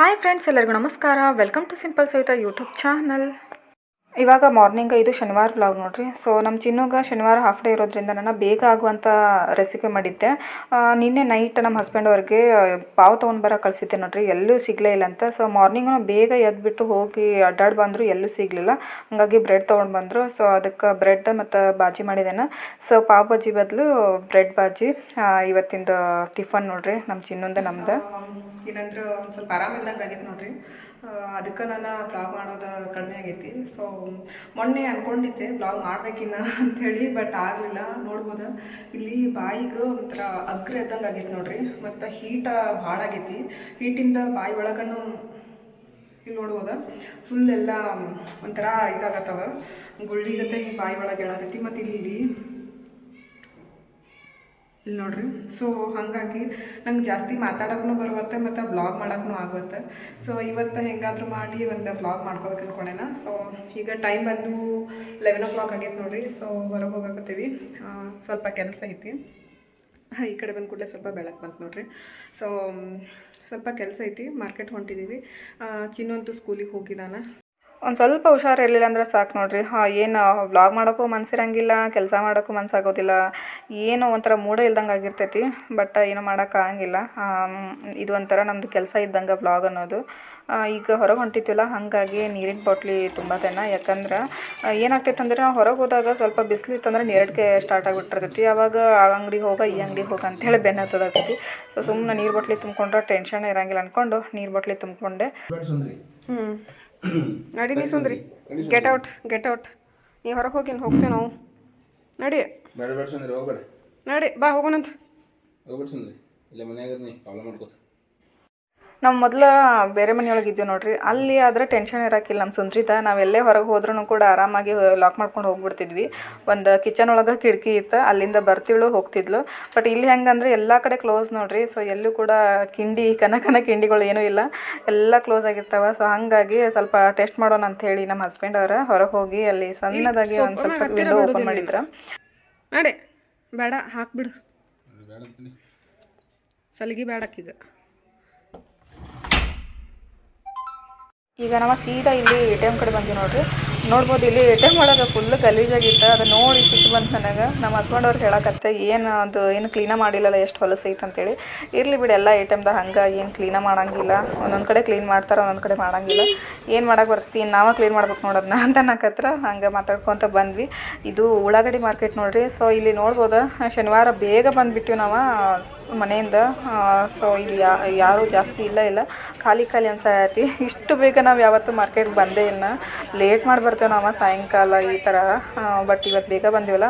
Hi friends ಎಲ್ಲರಿಗೂ ನಮಸ್ಕಾರ. Welcome to simple Savitha YouTube channel ಇವಾಗ ಮಾರ್ನಿಂಗ್ ಇದು ಶನಿವಾರ ವ್ಲಾಗ್ ನೋಡಿರಿ. ಸೊ ನಮ್ಮ ಚಿನ್ನೋಗ ಶನಿವಾರ ಹಾಫ್ ಡೇ ಇರೋದ್ರಿಂದ ನಾನು ಬೇಗ ಆಗುವಂಥ ರೆಸಿಪಿ ಮಾಡಿದ್ದೆ. ನಿನ್ನೆ ನೈಟ್ ನಮ್ಮ ಹಸ್ಬೆಂಡ್ ಅವ್ರಿಗೆ ಪಾವ್ ತೊಗೊಂಡು ಬರೋ ಕಳಿಸಿದ್ದೆ ನೋಡಿರಿ. ಎಲ್ಲೂ ಸಿಗಲೇ ಇಲ್ಲ ಅಂತ. ಸೊ ಮಾರ್ನಿಂಗ್ ಬೇಗ ಎದ್ಬಿಟ್ಟು ಹೋಗಿ ಅಡ್ಡಾಡಿ ಬಂದರು, ಎಲ್ಲೂ ಸಿಗಲಿಲ್ಲ. ಹಾಗಾಗಿ ಬ್ರೆಡ್ ತೊಗೊಂಡು ಬಂದರು. ಸೊ ಅದಕ್ಕೆ ಬ್ರೆಡ್ ಮತ್ತು ಬಾಜಿ ಮಾಡಿದ್ದೇನೆ ಸೊ ಪಾವ್ ಬಾಜಿ ಬದಲು ಬ್ರೆಡ್ ಬಾಜಿ ಇವತ್ತಿಂದು ಟಿಫನ್ ನೋಡಿರಿ ನಮ್ಮ ಚಿನ್ನೊಂದೇ ನಮ್ದು. ಏನಂದ್ರೆ ಒಂದು ಸ್ವಲ್ಪ ಆರಾಮಿಲ್ದಂಗೆ ಆಗಿತ್ತು ನೋಡ್ರಿ. ಅದಕ್ಕೆ ನಾನು ಬ್ಲಾಗ್ ಮಾಡೋದು ಕಡಿಮೆ ಆಗೈತಿ. ಸೊ ಮೊನ್ನೆ ಅನ್ಕೊಂಡಿದ್ದೆ ಬ್ಲಾಗ್ ಮಾಡ್ಬೇಕಿನ್ನ ಅಂಥೇಳಿ ಬಟ್ ಆಗಲಿಲ್ಲ. ನೋಡ್ಬೋದು? ಇಲ್ಲಿ ಬಾಯಿಗೆ ಒಂಥರ ಅಗ್ರ ಎದ್ದಂಗೆ ಆಗೈತಿ ನೋಡ್ರಿ. ಮತ್ತು ಹೀಟ ಭಾಳ ಆಗೈತಿ. ಹೀಟಿಂದ ಬಾಯಿ ಒಳಗನ್ನು ಇಲ್ಲಿ ನೋಡ್ಬೋದ? ಫುಲ್ ಎಲ್ಲ ಒಂಥರ ಇದಾಗತ್ತವ ಗುಳ್ಳಿಗತ್ತೆ ಹಿಂಗೆ ಬಾಯಿ ಒಳಗೆ ಎಳತೈತಿ. ಮತ್ತು ಇಲ್ಲಿ ಇಲ್ಲಿ ನೋಡ್ರಿ. ಸೊ ಹಾಗಾಗಿ ನಂಗೆ ಜಾಸ್ತಿ ಮಾತಾಡೋಕ್ಕೂ ಬರುವತ್ತೆ ಮತ್ತು ಬ್ಲಾಗ್ ಮಾಡೋಕ್ಕೂ ಆಗುತ್ತೆ ಸೊ ಇವತ್ತು ಹೆಂಗಾದರೂ ಮಾಡಿ ಒಂದು ಬ್ಲಾಗ್ ಮಾಡ್ಕೋಬೇಕು ಅಂದ್ಕೊಂಡೇನ ಸೊ ಈಗ ಟೈಮ್ ಬಂದು ಲೆವೆನ್ ಓ ಕ್ಲಾಕ್ ಆಗೈತೆ ನೋಡ್ರಿ. ಸೊ ಹೊರಗೆ ಹೋಗಕತ್ತೀವಿ. ಸ್ವಲ್ಪ ಕೆಲಸ ಐತಿ. ಈ ಕಡೆ ಬಂದ ಕೂಡಲೇ ಸ್ವಲ್ಪ ಬೆಳಕು ಬಂತು ನೋಡ್ರಿ. ಸೊ ಸ್ವಲ್ಪ ಕೆಲಸ ಐತಿ. ಮಾರ್ಕೆಟ್ ಹೊಂಟಿದ್ದೀವಿ ಚಿನ್ನಂತೂ ಸ್ಕೂಲಿಗೆ ಹೋಗಿದ್ದಾನ ಒಂದು ಸ್ವಲ್ಪ ಹುಷಾರು ಇರಲಿಲ್ಲ ಅಂದ್ರೆ ಸಾಕು ನೋಡಿರಿ. ಹಾಂ, ಏನು ವ್ಲಾಗ್ ಮಾಡೋಕ್ಕೂ ಮನಸ್ಸಿರಂಗಿಲ್ಲ ಕೆಲಸ ಮಾಡೋಕ್ಕೂ ಮನಸ್ಸಾಗೋದಿಲ್ಲ ಏನೋ ಒಂಥರ ಮೂಡೇ ಇಲ್ದಂಗೆ ಆಗಿರ್ತೈತಿ ಬಟ್ ಏನೋ ಮಾಡೋಕ್ಕಾಗಂಗಿಲ್ಲ ಇದು ಒಂಥರ ನಮ್ಮದು ಕೆಲಸ ಇದ್ದಂಗೆ ವ್ಲಾಗ್ ಅನ್ನೋದು. ಈಗ ಹೊರಗೆ ಹೊಂಟಿದ್ವಿಲ್ಲ, ಹಾಗಾಗಿ ನೀರಿನ ಬಾಟ್ಲಿ ತುಂಬತೇನ ಯಾಕಂದ್ರೆ ಏನಾಗ್ತೈತೆ ಅಂದರೆ ನಾವು ಹೊರಗೆ ಹೋದಾಗ ಸ್ವಲ್ಪ ಬಿಸಿಲು ಇತ್ತಂದ್ರೆ ನೀರಡಿಕೆ ಸ್ಟಾರ್ಟ್ ಆಗಿಬಿಟ್ಟಿರ್ತೈತಿ. ಆವಾಗ ಆ ಅಂಗಡಿಗೆ ಹೋಗ, ಈ ಅಂಗಡಿಗೆ ಹೋಗ ಅಂತೇಳಿ ಹತ್ತದೈತಿ ಸೊ ಸುಮ್ಮನೆ ನೀರು ಬಾಟ್ಲಿ ತುಂಬ್ಕೊಂಡ್ರೆ ಟೆನ್ಷನ್ ಇರಂಗಿಲ್ಲ ಅಂದ್ಕೊಂಡು ನೀರು ಬಾಟ್ಲಿ ತುಂಬ್ಕೊಂಡೆ. ಹ್ಞೂ ನಡಿ ನೀ ಸುಂದ್ರಿ. ಗೆಟ್ ಔಟ್ ಗೆಟ್ ಔಟ್ ನೀ ಹೊರಗೆ ಹೋಗಿ ಹೋಗ್ತೇವೆ ನಾವು. ನಡಿ. ಬೇಡ ಬೇಡ ಸುಂದ್ರಿ ಹೋಗ್ಬೇಡ. ನಡಿ ಬಾ ಹೋಗೋಣಂತ. ಹೋಗ್ಬೇಡ ಸುಂದ್ರಿ. ಇಲ್ಲ ಮನ್ಯಾಗ ನೀ ಪ್ರಾಬ್ಲಮ್ ಮಾಡ್ಕೋತ. ನಾವು ಮೊದಲು ಬೇರೆ ಮನೆಯೊಳಗೆ ಇದ್ದೀವಿ ನೋಡಿರಿ. ಅಲ್ಲಿ ಆದರೆ ಟೆನ್ಷನ್ ಇರೋಕ್ಕಿಲ್ಲ ನಮ್ಮ ಸುಂದ್ರಿತ ಎಲ್ಲೇ ಹೊರಗೆ ಹೋದ್ರೂ ಕೂಡ ಆರಾಮಾಗಿ ಲಾಕ್ ಮಾಡ್ಕೊಂಡು ಹೋಗ್ಬಿಡ್ತಿದ್ವಿ. ಒಂದು ಕಿಚನ್ ಒಳಗೆ ಕಿಟಕಿ ಇತ್ತು. ಅಲ್ಲಿಂದ ಬರ್ತಿಳು ಹೋಗ್ತಿದ್ಲು. ಬಟ್ ಇಲ್ಲಿ ಹೆಂಗಂದ್ರೆ ಎಲ್ಲ ಕಡೆ ಕ್ಲೋಸ್ ನೋಡ್ರಿ. ಸೊ ಎಲ್ಲೂ ಕೂಡ ಕಿಂಡಿ ಕನ ಕನ ಕಿಂಡಿಗಳು ಏನೂ ಇಲ್ಲ. ಎಲ್ಲ ಕ್ಲೋಸ್ ಆಗಿರ್ತಾವೆ. ಸೊ ಹಾಗಾಗಿ ಸ್ವಲ್ಪ ಟೆಸ್ಟ್ ಮಾಡೋಣ ಅಂತ ಹೇಳಿ ನಮ್ಮ ಹಸ್ಬೆಂಡ್ ಅವರ ಹೊರಗೆ ಹೋಗಿ ಅಲ್ಲಿ ಸಣ್ಣದಾಗಿ ಒಂದು ಸ್ವಲ್ಪ ವಿಂಡೋ ಓಪನ್ ಮಾಡಿದ್ರು. ನಡೆ ಬೇಡ ಹಾಕ್ಬಿಡು. ಸಲಿಗೆ ಬೇಡಕ್ಕೀಗ. ಈಗ ನಾವು ಸೀದಾ ಇಲ್ಲಿ ಎ ಟಿ ಎಂ ಕಡೆ ಬಂದ್ವಿ ನೋಡ್ರಿ. ನೋಡ್ಬೋದು ಇಲ್ಲಿ ಎ ಟಿ ಎಂ ಒಳಗೆ ಫುಲ್ ಗಲೀಜಾಗಿತ್ತು. ಅದು ನೋಡಿ ಸಿಟ್ಟು ಬಂತು ನನಗೆ. ನಮ್ಮ ಹಸ್ಬೆಂಡ್ ಅವ್ರು ಹೇಳಕತ್ತೆ, ಏನು ಅದು, ಏನು ಕ್ಲೀನ ಮಾಡಿಲ್ಲಲ್ಲ, ಎಷ್ಟು ಹೊಲಸು ಐತೆ? ಅಂತೇಳಿ. ಇರಲಿ ಬಿಡಿ, ಎಲ್ಲ ಎ ಟಿ ಎಮ್ದಾಗ ಹಂಗೆ, ಏನು ಕ್ಲೀನ ಮಾಡಂಗಿಲ್ಲ. ಒಂದೊಂದು ಕಡೆ ಕ್ಲೀನ್ ಮಾಡ್ತಾರೆ, ಒಂದೊಂದು ಕಡೆ ಮಾಡಂಗಿಲ್ಲ. ಏನು ಮಾಡೋಕೆ ಬರ್ತೀನಿ ನಾವೇ ಕ್ಲೀನ್ ಮಾಡ್ಬೇಕು ನೋಡೋದನ್ನ ಅಂತ ಅನ್ನಕತ್ರ ಹಂಗೆ ಮಾತಾಡ್ಕೊತ ಬಂದ್ವಿ. ಇದು ಉಳ್ಳಾಗಡ್ಡಿ ಮಾರ್ಕೆಟ್ ನೋಡಿರಿ. ಸೊ ಇಲ್ಲಿ ನೋಡ್ಬೋದು, ಶನಿವಾರ ಬೇಗ ಬಂದುಬಿಟ್ಟಿವಿ ನಾವು. ಮನೆಯಿಂದ ಸೊ ಇಲ್ಲಿ ಯಾರೂ ಜಾಸ್ತಿ ಇಲ್ಲ ಇಲ್ಲ. ಖಾಲಿ ಖಾಲಿ ಅನ್ಸತಿ ಇಷ್ಟು ಬೇಗ ನಾವು ಯಾವತ್ತೂ ಮಾರ್ಕೆಟ್ಗೆ ಬಂದೇ ಇಲ್ಲ. ಲೇಟ್ ಮಾಡಿ ಬರ್ತೇವೆ ನಾವು ಸಾಯಂಕಾಲ ಈ ಥರ ಬಟ್ ಇವತ್ತು ಬೇಗ ಬಂದಿವಲ್ಲ.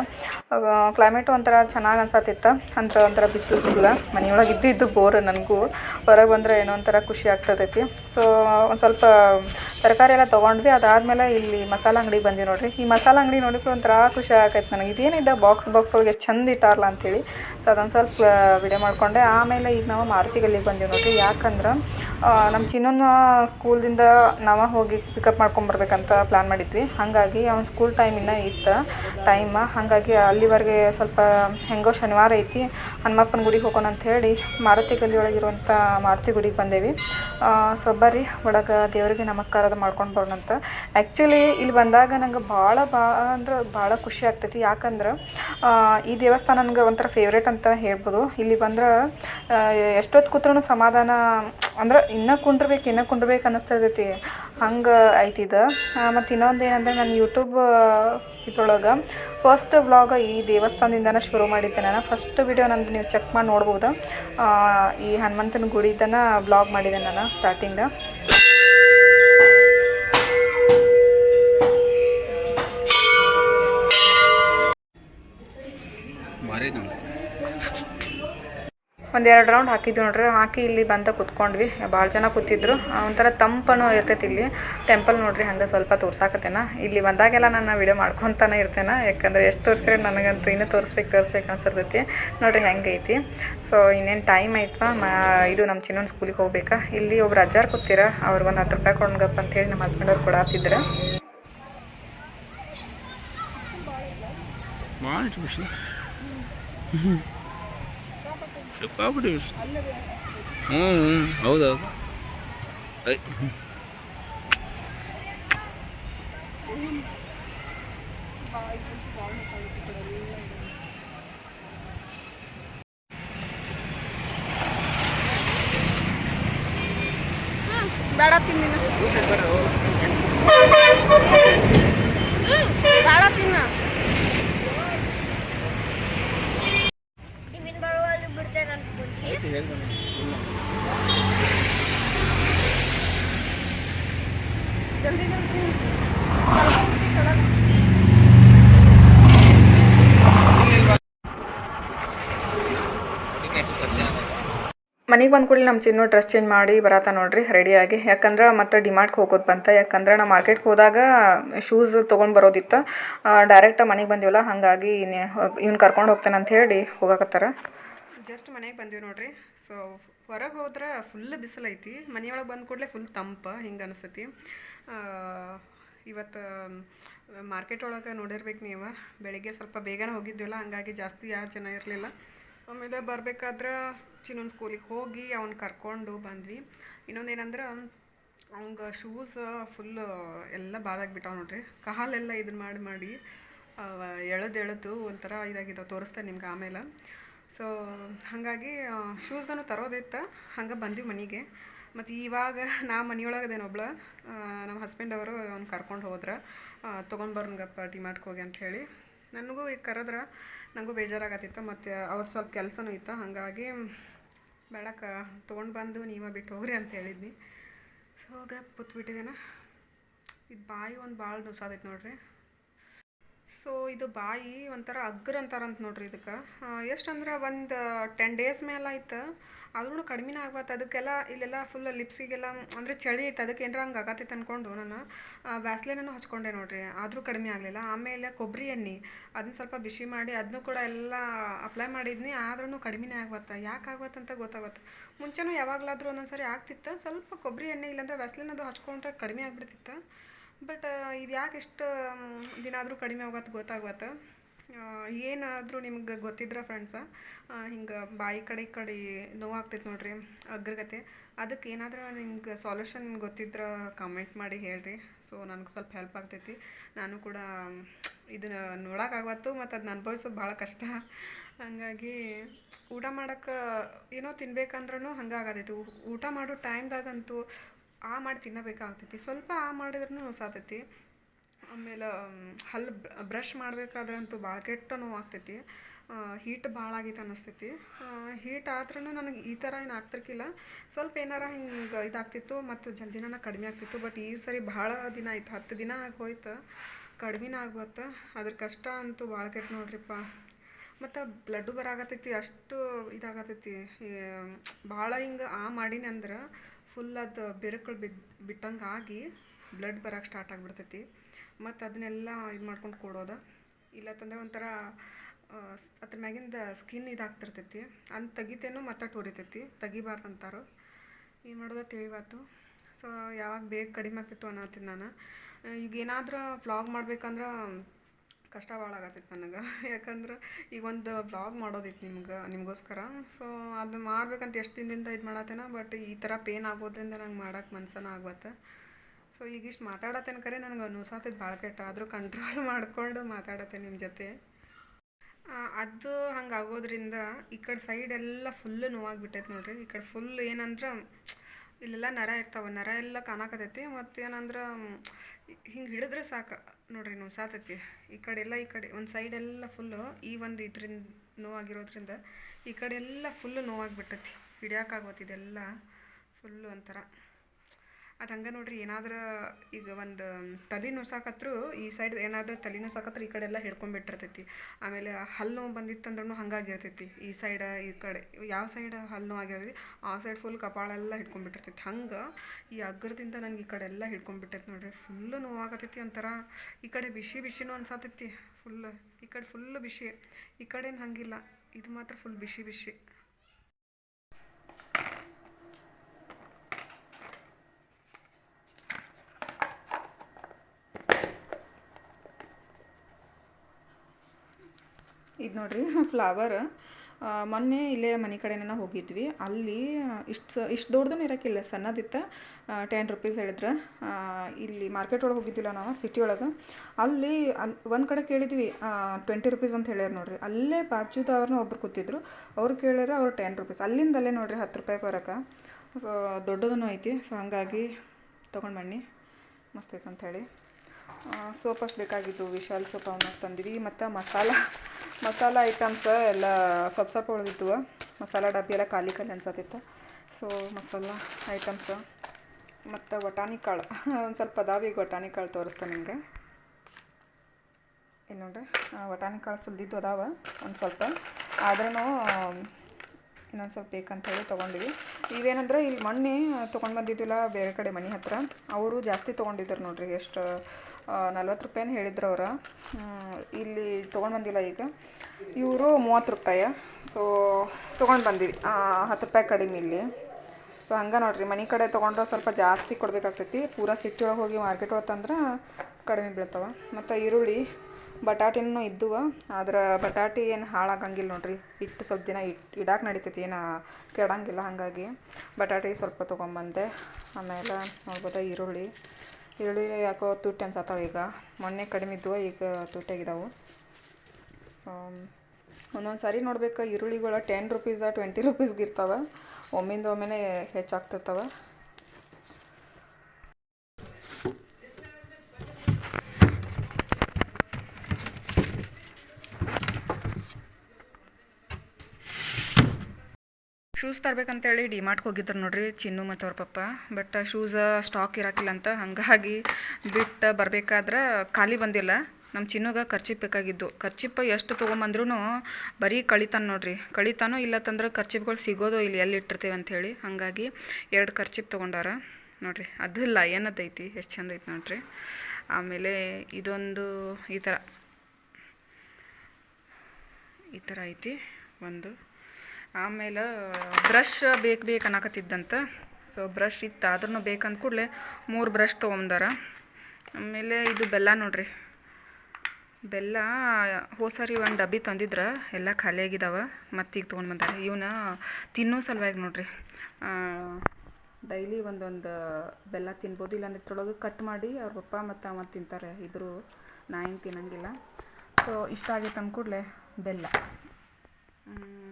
ಕ್ಲೈಮೇಟ್ ಒಂಥರ ಚೆನ್ನಾಗಿ ಅನ್ಸತ್ತಿತ್ತು ಅಂದ್ರೆ ಒಂಥರ ಬಿಸಿಲು ಬಿಸಿಲು ಮನೆಯೊಳಗೆ ಇದ್ದು ಇದ್ದು ಬೋರ್ ನನಗೂ. ಹೊರಗೆ ಬಂದರೆ ಏನೋ ಒಂಥರ ಖುಷಿ ಆಗ್ತದೈತಿ. ಸೊ ಒಂದು ಸ್ವಲ್ಪ ತರಕಾರಿ ಎಲ್ಲ ತೊಗೊಂಡ್ವಿ. ಅದಾದಮೇಲೆ ಇಲ್ಲಿ ಮಸಾಲ ಅಂಗಡಿಗೆ ಬಂದ್ವಿ ನೋಡಿರಿ. ಈ ಮಸಾಲ ಅಂಗಡಿ ನೋಡಿದ್ರೆ ಒಂಥರ ಖುಷಿ ಆಗೈತೆ ನನಗೆ. ಇದೇನಿದೆ ಬಾಕ್ಸ್ ಬಾಕ್ಸ್ ಒಳಗೆ ಎಷ್ಟು ಚಂದ ಇಟ್ಟಾರಲ್ಲ ಅಂಥೇಳಿ ಸೊ ಅದೊಂದು ಸ್ವಲ್ಪ ವಿಡಿಯೋ ಮಾಡಿಕೊಂಡೆ. ಆಮೇಲೆ ಈಗ ನಾವು ಮಾರುತಿ ಗಲ್ಲಿಗೆ ಬಂದೀವಿ ನೋಡಿರಿ. ಯಾಕಂದ್ರೆ ನಮ್ಮ ಚಿನ್ನನ ಸ್ಕೂಲ್ದಿಂದ ನಾವು ಹೋಗಿ ಪಿಕಪ್ ಮಾಡ್ಕೊಂಬರ್ಬೇಕಂತ ಪ್ಲ್ಯಾನ್ ಮಾಡಿದ್ವಿ. ಹಾಗಾಗಿ ಅವ್ನು ಸ್ಕೂಲ್ ಟೈಮ್ ಇನ್ನೂ ಇತ್ತು ಟೈಮ ಹಾಗಾಗಿ ಅಲ್ಲಿವರೆಗೆ ಸ್ವಲ್ಪ ಹೆಂಗೋ ಶನಿವಾರ ಐತಿ. ಹನುಮಪ್ಪನ ಗುಡಿಗೆ ಹೋಗೋಣ ಅಂತ ಹೇಳಿ ಮಾರುತಿ ಗಲ್ಲಿ ಒಳಗಿರುವಂಥ ಮಾರುತಿ ಗುಡಿಗೆ ಬಂದೇವಿ. ಸೊ ಬರ್ರಿ, ಒಳಗೆ ದೇವರಿಗೆ ನಮಸ್ಕಾರದ ಮಾಡ್ಕೊಂಡು ಬರೋಣಂತ. ಆ್ಯಕ್ಚುಲಿ ಇಲ್ಲಿ ಬಂದಾಗ ನಂಗೆ ಭಾಳ ಭಾಳ ಅಂದ್ರೆ ಭಾಳ ಖುಷಿ ಆಗ್ತೈತಿ. ಯಾಕಂದ್ರೆ ಈ ದೇವಸ್ಥಾನ ನನಗೆ ಒಂಥರ ಫೇವ್ರೇಟ್ ಅಂತ ಹೇಳ್ಬೋದು. ಇಲ್ಲಿ ಬಂದ್ರೆ ಎಷ್ಟೊತ್ತು ಕೂತ್ರೂ ಸಮಾಧಾನ, ಅಂದ್ರೆ ಇನ್ನೂ ಕುಂಡ್ರಬೇಕು ಇನ್ನೂ ಕುಂಡ್ರಬೇಕು ಅನ್ನಿಸ್ತೈತಿ. ಹಂಗೆ ಐತಿದು ಮತ್ತು ಇನ್ನೊಂದು ಏನಂದರೆ ನಾನು ಯೂಟ್ಯೂಬ್ ಇದ್ರೊಳಗೆ ಫಸ್ಟ್ ವ್ಲಾಗ್ ಈ ದೇವಸ್ಥಾನದಿಂದನೇ ಶುರು ಮಾಡಿದ್ದೆ ನಾನು. ಫಸ್ಟ್ ವಿಡಿಯೋ ನಂದು ನೀವು ಚೆಕ್ ಮಾಡಿ ನೋಡ್ಬೋದು. ಈ ಹನುಮಂತನ ಗುಡಿದನ ವ್ಲಾಗ್ ಮಾಡಿದ್ದೆ ನಾನು. ಸ್ಟಾರ್ಟಿಂಗ ಒಂದು ಎರಡು ರೌಂಡ್ ಹಾಕಿದ್ವಿ ನೋಡ್ರಿ. ಹಾಕಿ ಇಲ್ಲಿ ಬಂದ ಕುತ್ಕೊಂಡ್ವಿ. ಭಾಳ ಜನ ಕೂತಿದ್ರು. ಒಂಥರ ತಂಪನು ಇರ್ತೈತಿ ಇಲ್ಲಿ. ಟೆಂಪಲ್ ನೋಡ್ರಿ ಹಂಗೆ ಸ್ವಲ್ಪ ತೋರ್ಸಾಕತ್ತೇನ. ಇಲ್ಲಿ ಬಂದಾಗೆಲ್ಲ ನಾನು ವಿಡಿಯೋ ಮಾಡ್ಕೊತಾನೆ ಇರ್ತೇನೆ. ಯಾಕಂದ್ರೆ ಎಷ್ಟು ತೋರಿಸ್ರೆ ನನಗಂತೂ ಇನ್ನೂ ತೋರಿಸ್ಬೇಕು ತೋರಿಸ್ಬೇಕು ಅನ್ಸಿರ್ತೈತಿ. ನೋಡ್ರಿ ಹೆಂಗೈತಿ ಸೊ ಇನ್ನೇನು ಟೈಮ್ ಆಯ್ತಾ ಮ ಇದು ನಮ್ಮ ಚಿನ್ನೊಂದು ಸ್ಕೂಲಿಗೆ ಹೋಗ್ಬೇಕಾ? ಇಲ್ಲಿ ಒಬ್ರು ಅಜ್ಜಾರು ಕೂತೀರ. ಅವ್ರಿಗೊಂದು ಹತ್ತು ರೂಪಾಯಿ ಕೊಡ್ಗಪ್ಪ ಅಂತೇಳಿ ನಮ್ಮ ಹಸ್ಬೆಂಡ್ ಅವ್ರು ಕೊಡಾತಿದ್ರು. ಭಾಳ ಖುಷಿ ಹ್ಞೂ ಹ್ಞೂ ಹೌದೌದು ಐ. ಬೇಡ ತಿನ್ನ ಮನೆಗೆ ಬಂದ ಕೂಡಲೇ ನಮ್ಮ ಚಿನ್ನು ಡ್ರೆಸ್ ಚೇಂಜ್ ಮಾಡಿ ಬರತ್ತ ನೋಡ್ರಿ ರೆಡಿಯಾಗಿ ಯಾಕಂದ್ರೆ ಮತ್ತೆ ಡಿಮಾರ್ಟ್ಗೆ ಹೋಗೋದು ಬಂತ. ಯಾಕಂದ್ರೆ ನಾ ಮಾರ್ಕೆಟ್ಗೆ ಹೋದಾಗ ಶೂಸ್ ತೊಗೊಂಡು ಬರೋದಿತ್ತು. ಡೈರೆಕ್ಟ್ ಮನೆಗೆ ಬಂದಿವಲ್ಲ, ಹಾಗಾಗಿ ಇವ್ನು ಕರ್ಕೊಂಡು ಹೋಗ್ತಾನೆ ಅಂತ ಹೇಳಿ ಹೋಗಕತ್ತಾರ. ಜಸ್ಟ್ ಮನೆಗೆ ಬಂದೀವಿ ನೋಡ್ರಿ. ಸೊ ಹೊರಗೆ ಹೋದ್ರೆ ಫುಲ್ ಬಿಸಿಲೈತಿ ಮನೆಯೊಳಗೆ ಬಂದ ಕೂಡಲೇ ಫುಲ್ ತಂಪು, ಹಿಂಗೆ ಅನಿಸ್ತೈತಿ ಇವತ್ತು ಮಾರ್ಕೆಟ್ ಒಳಗೆ ನೋಡಿರ್ಬೇಕು ನೀವು. ಬೆಳಿಗ್ಗೆ ಸ್ವಲ್ಪ ಬೇಗನೆ ಹೋಗಿದ್ದೀವಲ್ಲ ಹಂಗಾಗಿ ಜಾಸ್ತಿ ಯಾರು ಜನ ಇರಲಿಲ್ಲ. ಆಮೇಲೆ ಬರ್ಬೇಕಾದ್ರೆ ಚಿನ್ನೊಂದು ಸ್ಕೂಲಿಗೆ ಹೋಗಿ ಅವ್ನ ಕರ್ಕೊಂಡು ಬಂದ್ವಿ. ಇನ್ನೊಂದು ಏನಂದ್ರೆ ಅವಂಗೆ ಶೂಸ್ ಫುಲ್ ಎಲ್ಲ ಬಾದಾಗ್ಬಿಟ್ಟಾವ ನೋಡ್ರಿ. ಕಾಲೆಲ್ಲ ಇದನ್ನ ಮಾಡಿ ಮಾಡಿ ಎಳೆದು ಎಳೆದು ಒಂಥರ ಇದಾಗಿದ್ದಾವೆ ತೋರಿಸ್ತೇನೆ ನಿಮ್ಗೆ ಆಮೇಲೆ. ಸೊ ಹಾಗಾಗಿ ಶೂಸನ್ನು ತರೋದಿತ್ತು, ಹಂಗೆ ಬಂದ್ವಿ ಮನೆಗೆ. ಮತ್ತು ಇವಾಗ ನಾ ಮನೆಯೊಳಗದೇನು ಒಬ್ಳು ನಮ್ಮ ಹಸ್ಬೆಂಡ್ ಅವರು ಅವ್ನು ಕರ್ಕೊಂಡು ಹೋದ್ರೆ ತೊಗೊಂಡು ಬರ್ನಗಪ್ಪ ಡಿಮಾರ್ಟ್ಗೆ ಹೋಗಿ ಅಂತ ಹೇಳಿ. ನನಗೂ ಈಗ ಕರೆದ್ರೆ ನನಗೂ ಬೇಜಾರಾಗತ್ತಿತ್ತು, ಮತ್ತು ಅವತ್ತು ಸ್ವಲ್ಪ ಕೆಲಸನೂ ಇತ್ತು, ಹಾಗಾಗಿ ಬೇಡಕ್ಕ ತೊಗೊಂಡು ಬಂದು ನೀವೇ ಬಿಟ್ಟು ಹೋಗ್ರಿ ಅಂತ ಹೇಳಿದ್ನಿ. ಸೊ ಹೋಗ ಬಿಟ್ಟಿದ್ದೇನ ಇದು ಬಾಯಿ ಒಂದು ಭಾಳ ನುಸಾದೈತೆ ನೋಡ್ರಿ. ಸೊ ಇದು ಬಾಯಿ ಒಂಥರ ಅಗ್ರ ಅಂತಾರಂತ ನೋಡ್ರಿ ಇದಕ್ಕೆ. ಎಷ್ಟು ಅಂದ್ರೆ ಒಂದು ಟೆನ್ ಡೇಸ್ ಮೇಲೆ ಆಯ್ತು. ಆದ್ರೂ ಕಡಿಮೆ ಆಗ್ಬಾರ್ದು ಅದಕ್ಕೆಲ್ಲ ಇಲ್ಲೆಲ್ಲ ಫುಲ್ ಲಿಪ್ಸಿಗೆಲ್ಲ ಅಂದರೆ ಚಳಿ ಐತೆ. ಅದಕ್ಕೆ ಏನಾರ ಹಂಗೆ ಆಗತ್ತೈತೆ ಅಂದ್ಕೊಂಡು ನಾನು ವ್ಯಾಸ್ಲೇನೂ ಹಚ್ಕೊಂಡೆ ನೋಡ್ರಿ. ಆದರೂ ಕಡಿಮೆ ಆಗಲಿಲ್ಲ. ಆಮೇಲೆ ಕೊಬ್ಬರಿ ಎಣ್ಣೆ. ಅದನ್ನ ಸ್ವಲ್ಪ ಬಿಸಿ ಮಾಡಿ ಅದನ್ನು ಕೂಡ ಎಲ್ಲ ಅಪ್ಲೈ ಮಾಡಿದ್ನಿ. ಆದ್ರೂ ಕಡಿಮೆನೇ ಆಗ್ಬತ್ತ ಯಾಕೆ ಆಗ್ಬಾತು ಅಂತ ಗೊತ್ತಾಗುತ್ತೆ ಮುಂಚೆನೂ ಯಾವಾಗಲಾದ್ರೂ ಒಂದೊಂದು ಸರಿ ಆಗ್ತಿತ್ತು. ಸ್ವಲ್ಪ ಕೊಬ್ಬರಿ ಎಣ್ಣೆ ಇಲ್ಲಾಂದ್ರೆ ವ್ಯಾಸ್ಲಿನ್ ಅದು ಹಚ್ಕೊಂಡ್ರೆ ಕಡಿಮೆ ಆಗ್ಬಿಡ್ತಿತ್ತು. ಬಟ್ ಇದು ಯಾಕೆ ಇಷ್ಟು ದಿನ ಆದರೂ ಕಡಿಮೆ ಆಗತ್ತೆ ಗೊತ್ತಾಗತ್ತೆ ಏನಾದರೂ ನಿಮ್ಗೆ ಗೊತ್ತಿದ್ರೆ ಫ್ರೆಂಡ್ಸ ಹಿಂಗೆ ಬಾಯಿ ಕಡೆ ಈ ಕಡೆ ನೋವಾಗ್ತೈತೆ ನೋಡ್ರಿ, ಅಗ್ರಗತೆ. ಅದಕ್ಕೆ ಏನಾದರೂ ನಿಮ್ಗೆ ಸಾಲ್ಯೂಷನ್ ಗೊತ್ತಿದ್ರೆ ಕಮೆಂಟ್ ಮಾಡಿ ಹೇಳ್ರಿ. ಸೊ ನನಗೆ ಸ್ವಲ್ಪ ಹೆಲ್ಪ್ ಆಗ್ತೈತಿ. ನಾನು ಕೂಡ ಇದನ್ನ ನೋಡೋಕ್ಕಾಗತ್ತು ಮತ್ತು ಅದನ್ನ ಅನುಭವಿಸೋದು ಭಾಳ ಕಷ್ಟ. ಹಾಗಾಗಿ ಊಟ ಮಾಡೋಕ್ಕೆ ಏನೋ ತಿನ್ಬೇಕಂದ್ರೂ ಹಂಗೆ ಊಟ ಮಾಡೋ ಟೈಮ್ದಾಗಂತೂ ಆ ಮಾಡಿ ತಿನ್ನಬೇಕಾಗ್ತೈತಿ. ಸ್ವಲ್ಪ ಆ ಮಾಡಿದ್ರೂ ಸಾತೈತಿ. ಆಮೇಲೆ ಹಲ್ಲು ಬ್ರಷ್ ಮಾಡಬೇಕಾದ್ರಂತೂ ಭಾಳ ಕೆಟ್ಟ ನೋವು ಆಗ್ತೈತಿ. ಹೀಟ್ ಭಾಳ ಆಗೈತೆ ಅನ್ನಿಸ್ತೈತಿ ಹೀಟ್ ಆದ್ರೂ ನನಗೆ ಈ ಥರ ಏನು ಆಗ್ತಿರ್ಕಿಲ್ಲ. ಸ್ವಲ್ಪ ಏನಾರ ಹಿಂಗೆ ಇದಾಗ್ತಿತ್ತು ಮತ್ತು ಜಲ್ದಿನ ಕಡಿಮೆ ಆಗ್ತಿತ್ತು. ಬಟ್ ಈ ಸರಿ ಭಾಳ ದಿನ ಆಯ್ತು. ಹತ್ತು ದಿನ ಆಗೋಯ್ತು ಕಡಿಮೆನ ಆಗ್ಬತ್ತ ಅದ್ರ ಕಷ್ಟ ಅಂತೂ ಭಾಳ ಕೆಟ್ಟ ನೋಡ್ರಿಪ್ಪ. ಮತ್ತು ಬ್ಲಡ್ಡು ಬರಾಕತ್ತೈತಿ. ಅಷ್ಟು ಇದಾಗತ್ತೈತಿ. ಭಾಳ ಹಿಂಗೆ ಆ ಮಾಡೀನಿ ಅಂದ್ರೆ ಫುಲ್ ಅದು ಬಿರುಕುಳು ಬಿದ್ದು ಬಿಟ್ಟಂಗೆ ಆಗಿ ಬ್ಲಡ್ ಬರಕ್ಕೆ ಸ್ಟಾರ್ಟ್ ಆಗಿಬಿಡ್ತೈತಿ. ಮತ್ತು ಅದನ್ನೆಲ್ಲ ಇದು ಮಾಡ್ಕೊಂಡು ಕೊಡೋದು. ಇಲ್ಲತ್ತಂದ್ರೆ ಒಂಥರ ಅದ್ರ ಮ್ಯಾಗಿಂದ ಸ್ಕಿನ್ ಇದಾಗ್ತಿರ್ತೈತಿ. ಅಂತ ತೆಗಿತೇನೂ ಮತ್ತೆ ಉರಿತೈತಿ ತೆಗಿಬಾರ್ದು ಅಂತಾರೆ ಏನು ಮಾಡೋದು ತಿಳಿವಾತು. ಸೊ ಯಾವಾಗ ಬೇಗ ಕಡಿಮೆ ಆಗ್ತಿತ್ತು ಅನ್ನತ್ತೀನಿ ನಾನು. ಈಗ ಏನಾದರೂ ವ್ಲಾಗ್ ಮಾಡ್ಬೇಕಂದ್ರೆ ಕಷ್ಟ ಭಾಳ ಆಗತ್ತೈತೆ ನನಗೆ. ಯಾಕಂದ್ರೆ ಈಗ ಒಂದು ಬ್ಲಾಗ್ ಮಾಡೋದಿತ್ತು ನಿಮ್ಗೆ, ನಿಮಗೋಸ್ಕರ. ಸೊ ಅದು ಮಾಡ್ಬೇಕಂತ ಎಷ್ಟು ದಿನದಿಂದ ಇದು ಮಾಡತ್ತೇನ ಬಟ್ ಈ ಥರ ಪೇನ್ ಆಗೋದ್ರಿಂದ ನಂಗೆ ಮಾಡೋಕೆ ಮನ್ಸನ ಆಗ್ಬತ್ತೆ ಸೊ ಈಗ ಇಷ್ಟು ಮಾತಾಡತ್ತೇನೆ ಕರೆ, ನನಗೆ ನುಸಾತೈತೆ ಭಾಳ ಕೆಟ್ಟ. ಆದರೂ ಕಂಟ್ರೋಲ್ ಮಾಡ್ಕೊಂಡು ಮಾತಾಡತ್ತೆ ನಿಮ್ಮ ಜೊತೆ. ಅದು ಹಂಗೆ ಆಗೋದ್ರಿಂದ ಈ ಕಡೆ ಸೈಡ್ ಎಲ್ಲ ಫುಲ್ಲು ನೋವಾಗಿಬಿಟ್ಟೈತೆ ನೋಡಿರಿ. ಈ ಕಡೆ ಫುಲ್ ಏನಂದ್ರೆ ಇಲ್ಲೆಲ್ಲ ನರ ಇರ್ತಾವೆ, ನರ ಎಲ್ಲ ಕಾಣಕತ್ತೈತಿ. ಮತ್ತು ಏನಂದ್ರೆ ಹಿಂಗೆ ಹಿಡಿದ್ರೆ ಸಾಕು. ನೋಡ್ರಿ ನುಸಾತೈತಿ ಈ ಕಡೆ ಎಲ್ಲ ಈ ಕಡೆ ಒಂದು ಸೈಡ್ ಎಲ್ಲ ಫುಲ್ಲು ಈ ಒಂದು ಇದ್ರಿಂದ ನೋವಾಗಿರೋದ್ರಿಂದ ಈ ಕಡೆ ಎಲ್ಲ ಫುಲ್ಲು ನೋವಾಗಿಬಿಟ್ಟೈತಿ ಇದೆಲ್ಲ ಫುಲ್ಲು ಒಂಥರ. ಅದು ಹಂಗೆ ನೋಡ್ರಿ, ಏನಾದ್ರೂ ಈಗ ಒಂದು ತಲೆ ನುಸಾಕತ್ರು, ಈ ಸೈಡ್ ಏನಾದರೂ ತಲೆ ನುಸಾಕತ್ರ, ಈ ಕಡೆ ಎಲ್ಲ ಹಿಡ್ಕೊಂಡ್ಬಿಟ್ಟಿರ್ತೈತಿ ಆಮೇಲೆ ಹಲ್ಲು ನೋವು ಬಂದಿತ್ತಂದ್ರೂ ಹಂಗಾಗಿರ್ತೈತಿ. ಈ ಸೈಡ್ ಈ ಕಡೆ, ಯಾವ ಸೈಡ್ ಹಲ್ಲು ನೋವು ಆಗಿರ್ತೈತಿ, ಆ ಸೈಡ್ ಫುಲ್ ಕಪಾಳೆಲ್ಲ ಹಿಡ್ಕೊಂಡ್ಬಿಟ್ಟಿರ್ತೈತಿ ಹಂಗೆ ಈ ಅಗ್ರದಿಂದ ನನಗೆ ಈ ಕಡೆ ಎಲ್ಲ ಹಿಡ್ಕೊಂಡ್ಬಿಟ್ಟೈತಿ ನೋಡ್ರಿ. ಫುಲ್ಲು ನೋವಾಗತೈತಿ ಒಂಥರ. ಈ ಕಡೆ ಬಿಸಿ ಬಿಸಿನೂ ಅನ್ಸಾತೈತಿ. ಫುಲ್ ಈ ಕಡೆ ಫುಲ್ ಬಿಸಿ. ಈ ಕಡೆನು ಹಂಗಿಲ್ಲ. ಇದು ಮಾತ್ರ ಫುಲ್ ಬಿಸಿ ಬಿಸಿ. ಇದು ನೋಡ್ರಿ ಫ್ಲವರ್ ಮೊನ್ನೆ ಇಲ್ಲೇ ಮನೆ ಕಡೆನ ಹೋಗಿದ್ವಿ. ಅಲ್ಲಿ, ಇಷ್ಟು ಇಷ್ಟು ದೊಡ್ಡದೂ ಇರೋಕ್ಕಿಲ್ಲ ಸಣ್ಣದಿತ್ತು ಟೆನ್ ರುಪೀಸ್ ಹೇಳಿದ್ರೆ. ಇಲ್ಲಿ ಮಾರ್ಕೆಟ್ ಒಳಗೆ ಹೋಗಿದ್ದಿಲ್ಲ ನಾವು ಸಿಟಿ ಒಳಗೆ. ಅಲ್ಲಿ ಅಲ್ಲಿ ಒಂದು ಕಡೆ ಕೇಳಿದ್ವಿ ಟ್ವೆಂಟಿ ರುಪೀಸ್ ಅಂತ ಹೇಳ್ಯಾರ ನೋಡ್ರಿ. ಅಲ್ಲೇ ಬಾಜುದವ್ರನ್ನ ಒಬ್ರು ಕೂತಿದ್ರು. ಅವ್ರು ಕೇಳ್ಯಾರ ಅವ್ರು ಟೆನ್ ರುಪೀಸ್ ಅಲ್ಲಿಂದಲ್ಲೇ ನೋಡಿರಿ ಹತ್ತು ರೂಪಾಯಿ ಬರೋಕೆ. ಸೊ ದೊಡ್ಡದೂ ಐತಿ. ಸೊ ಹಾಗಾಗಿ ತೊಗೊಂಡು ಬನ್ನಿ. ಮಸ್ತ್ ಐತೆ ಅಂತ ಹೇಳಿ. ಸೋಪ್ ಅಷ್ಟು ವಿಶಾಲ್ ಸೋಪ್ ಅವನ್ನ ತಂದಿದ್ವಿ. ಮತ್ತು ಮಸಾಲ. ಮಸಾಲ ಐಟಮ್ಸ್ ಎಲ್ಲ ಸ್ವಲ್ಪ ಸ್ವಲ್ಪ ಉಳಿದಿದ್ವು ಮಸಾಲ ಡಬ್ಬಿ ಎಲ್ಲ ಖಾಲಿ ಖಾಲಿ ಅನ್ಸತ್ತಿತ್ತು. ಸೊ ಮಸಾಲ ಐಟಮ್ಸ ಮತ್ತು ಬಟಾಣಿ ಕಾಳು. ಒಂದು ಸ್ವಲ್ಪ ಅದಾವ ವಟಾಣಿ ಕಾಳು ತೋರಿಸ್ತೇನೆ ನಿಮಗೆ. ಇಲ್ಲಿ ನೋಡ್ರಿ ಬಟಾಣಿ ಕಾಳು ಸುಲಿದಿದ್ದು ಅದಾವ ಒಂದು ಸ್ವಲ್ಪ. ಆದ್ರೂ ಇನ್ನೊಂದು ಸ್ವಲ್ಪ ಬೇಕಂತ ಹೇಳಿ ತೊಗೊಂಡಿವಿ. ಇವೇನಂದ್ರೆ ಇಲ್ಲಿ ಮೊನ್ನೆ ತೊಗೊಂಡು ಬಂದಿದ್ದಿಲ್ಲ ಬೇರೆ ಕಡೆ ಮನೆ ಹತ್ರ. ಅವರು ಜಾಸ್ತಿ ತೊಗೊಂಡಿದ್ರು ನೋಡಿರಿ, ಎಷ್ಟು ನಲ್ವತ್ತು ರೂಪಾಯಿನ ಹೇಳಿದ್ರು ಅವ್ರು. ಇಲ್ಲಿ ತೊಗೊಂಡು ಬಂದಿಲ್ಲ ಈಗ. ಇವರು ಮೂವತ್ತು ರೂಪಾಯಿ. ಸೊ ತೊಗೊಂಡು ಬಂದಿವಿ. ಹತ್ತು ರೂಪಾಯಿ ಕಡಿಮೆ ಇಲ್ಲಿ. ಸೊ ಹಂಗೆ ನೋಡಿರಿ, ಮನೆ ಕಡೆ ತೊಗೊಂಡ್ರೆ ಸ್ವಲ್ಪ ಜಾಸ್ತಿ ಕೊಡಬೇಕಾಗ್ತೈತಿ. ಪೂರಾ ಸಿಟಿ ಒಳಗೆ ಹೋಗಿ ಮಾರ್ಕೆಟ್ ಒಳಗೆ ಕಡಿಮೆ ಬೀಳ್ತಾವ. ಮತ್ತು ಈರುಳ್ಳಿ ಬಟಾಟಿನೂ ಇದ್ದುವ, ಆದ್ರೆ ಬಟಾಟಿ ಏನು ಹಾಳಾಗಂಗಿಲ್ಲ ನೋಡ್ರಿ. ಇಟ್ಟು ಸ್ವಲ್ಪ ದಿನ ಇಟ್ಟು ಇಡಾಕೆ ನಡಿತೈತಿ, ಏನು ಕೆಡಂಗಿಲ್ಲ ಹಾಗಾಗಿ. ಬಟಾಟಿ ಸ್ವಲ್ಪ ತೊಗೊಂಬಂದೆ, ಆಮೇಲೆ ನೋಡ್ಬೋದ ಈರುಳ್ಳಿ. ಈರುಳ್ಳಿ ಯಾಕೋ ತುಟ್ಟಿ ಅನ್ಸತ್ತಾವ ಈಗ. ಮೊನ್ನೆ ಕಡಿಮೆ ಇದ್ವು, ಈಗ ತುಟ್ಟಾಗಿದ್ದಾವೆ ಸೊ ಒಂದೊಂದು ಸಾರಿ ನೋಡ್ಬೇಕು, ಈರುಳ್ಳಿಗಳು ಟೆನ್ ರುಪೀಸ ಟ್ವೆಂಟಿ ರುಪೀಸ್ಗೆ ಇರ್ತಾವೆ ಒಮ್ಮಿಂದ ಒಮ್ಮೆನೇ ಹೆಚ್ಚಾಗ್ತಿರ್ತಾವೆ. ಶೂಸ್ ತರಬೇಕಂತೇಳಿ ಡಿ ಮಾರ್ಟ್ಗೆ ಹೋಗಿದ್ರು ನೋಡ್ರಿ ಚಿನ್ನು ಮತ್ತು ಅವ್ರ ಪಪ್ಪ. ಬಟ್ ಶೂಸ್ ಸ್ಟಾಕ್ ಇರಾಕಿಲ್ಲ ಅಂತ. ಹಾಗಾಗಿ ಬಿಟ್ಟು ಬರಬೇಕಾದ್ರೆ ಖಾಲಿ ಬಂದಿಲ್ಲ. ನಮ್ಮ ಚಿನ್ನುಗೆ ಖರ್ಚಿಪ್ ಬೇಕಾಗಿದ್ದು. ಖರ್ಚಿಪ್ ಎಷ್ಟು ತೊಗೊಂಬಂದ್ರೂ ಬರೀ ಕಳಿತಾನೆ ನೋಡ್ರಿ. ಕಳಿತಾನೋ ಇಲ್ಲ ತಂದ್ರೆ ಖರ್ಚಿಪ್ಗಳು ಸಿಗೋದು ಇಲ್ಲಿ ಎಲ್ಲಿ ಇಟ್ಟಿರ್ತೀವಿ ಅಂಥೇಳಿ. ಹಾಗಾಗಿ ಎರಡು ಖರ್ಚಿಪ್ ತೊಗೊಂಡಾರ ನೋಡ್ರಿ. ಅದು ಐತಿ ಎಷ್ಟು ಚಂದ ಐತಿ ನೋಡ್ರಿ. ಆಮೇಲೆ ಇದೊಂದು ಈ ಥರ ಈ ಥರ ಐತಿ. ಒಂದು ಆಮೇಲೆ ಬ್ರಷ್ ಬೇಕು ಬೇಕು ಅನ್ನಕತ್ತಿದ್ದಂತೆ ಸೊ ಬ್ರಷ್ ಇತ್ತು ಆದ್ರೂ ಬೇಕಂದ ಕೂಡಲೇ ಮೂರು ಬ್ರಷ್ ತೊಗೊಂಬಂದಾರ. ಆಮೇಲೆ ಇದು ಬೆಲ್ಲ ನೋಡ್ರಿ. ಬೆಲ್ಲ ಹೋಸರಿ ಸಾರಿ ಒಂದು ಡಬ್ಬಿ ತಂದಿದ್ರೆ ಎಲ್ಲ ಖಾಲಿ ಮತ್ತೀಗ ತೊಗೊಂಡು ಬಂದಾರೆ ಇವನ್ನ ತಿನ್ನೋ ಸಲುವಾಗಿ ನೋಡ್ರಿ. ಡೈಲಿ ಒಂದೊಂದು ಬೆಲ್ಲ ತಿನ್ಬೋದು ಇಲ್ಲಾಂದ್ರೆ ತೊಳಗೆ ಕಟ್ ಮಾಡಿ ಅವ್ರ ಪಪ್ಪ ಮತ್ತು ಅಮ್ಮ ತಿಂತಾರೆ. ಇಬ್ಬರು ನಾ ಏನು ತಿನ್ನಂಗಿಲ್ಲ. ಸೊ ಇಷ್ಟ ಆಗೈತೆ ಅಂದ್ಕೂಡ್ಲೆ ಬೆಲ್ಲ. ಮ್,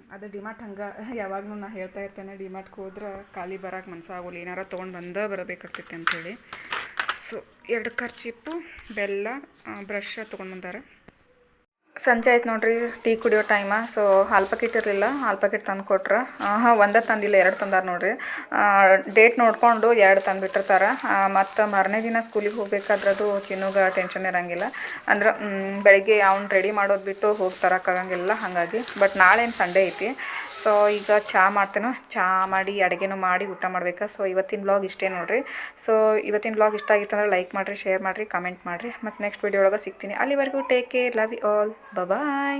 ಅದು ಡಿಮಾರ್ಟ್ ಹಂಗೆ ಯಾವಾಗಲೂ ನಾ ಹೇಳ್ತಾ ಇರ್ತೇನೆ, ಡಿಮಾರ್ಟ್ಗೆ ಹೋದ್ರೆ ಖಾಲಿ ಬರೋಕೆ ಮನಸ್ಸಾಗೋಲ್ಲ ಏನಾರ ತೊಗೊಂಡು ಬಂದೇ ಬರಬೇಕಾಗ್ತೈತೆ ಅಂಥೇಳಿ ಸೊ ಎರಡು ಕರ್ಚಿಪ್ಪು ಬೆಲ್ಲ ಬ್ರಷ್ ತೊಗೊಂಡು ಬಂದಾರೆ. ಸಂಜೆ ಆಯ್ತು ನೋಡ್ರಿ, ಟೀ ಕುಡಿಯೋ ಟೈಮ ಸೊ ಹಾಲು ಪ್ಯಾಕೆಟ್ ಇರಲಿಲ್ಲ ಹಾಲು ಪ್ಯಾಕೆಟ್ ತಂದು ಕೊಟ್ರ. ಹಾಂ ಒಂದೇ ತಂದಿಲ್ಲ ಎರಡು ತಂದಾರ ನೋಡ್ರಿ. ಡೇಟ್ ನೋಡಿಕೊಂಡು ಎರಡು ತಂದುಬಿಟ್ಟಿರ್ತಾರ ಮತ್ತು ಮಾರನೇ ದಿನ ಸ್ಕೂಲಿಗೆ ಹೋಗ್ಬೇಕಾದ್ರದು ಚಿನ್ನೂಗ ಟೆನ್ಷನ್ ಇರೋಂಗಿಲ್ಲ. ಅಂದ್ರೆ ಬೆಳಿಗ್ಗೆ ಅವ್ನು ರೆಡಿ ಮಾಡೋದು ಬಿಟ್ಟು ಹೋಗಿ ತರಕ್ಕಾಗಂಗಿಲ್ಲ ಹಾಗಾಗಿ. ಬಟ್ ನಾಳೆ ಏನು ಸಂಡೇ ಐತಿ. ಸೊ ಈಗ ಚಹಾ ಮಾಡ್ತೇನೆ? ಚಹಾ ಮಾಡಿ, ಅಡುಗೆನೂ ಮಾಡಿ ಊಟ ಮಾಡ್ಬೇಕು? ಸೊ ಇವತ್ತಿನ ಬ್ಲಾಗ್ ಇಷ್ಟೇ ನೋಡಿರಿ. ಸೊ ಇವತ್ತಿನ ಬ್ಲಾಗ್ ಇಷ್ಟ ಆಗಿತ್ತು ಅಂದ್ರೆ ಲೈಕ್ ಮಾಡಿರಿ ಶೇರ್ ಮಾಡಿರಿ ಕಮೆಂಟ್ ಮಾಡಿರಿ. ಮತ್ತು ನೆಕ್ಸ್ಟ್ ವೀಡಿಯೋ ಒಳಗೆ ಸಿಗ್ತೀನಿ. ಅಲ್ಲಿವರೆಗೂ take care love you all bye